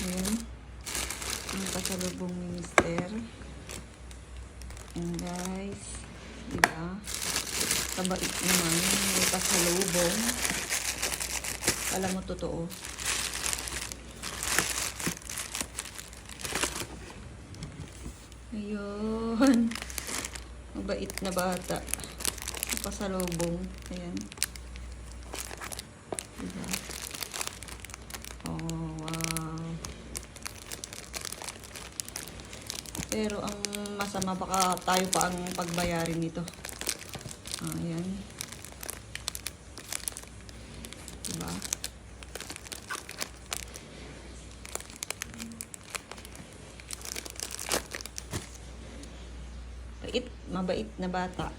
Ayan. Ang pasalubong ni Mister. Ayan guys. Diba? Kabait naman. May pasalubong. Alam mo totoo. Ayun. Mabait na bata. Pasalubong. Ayan. Pero ang masama baka tayo pa ang pagbayarin nito. Ayan. Diba? Bait, mabait na bata.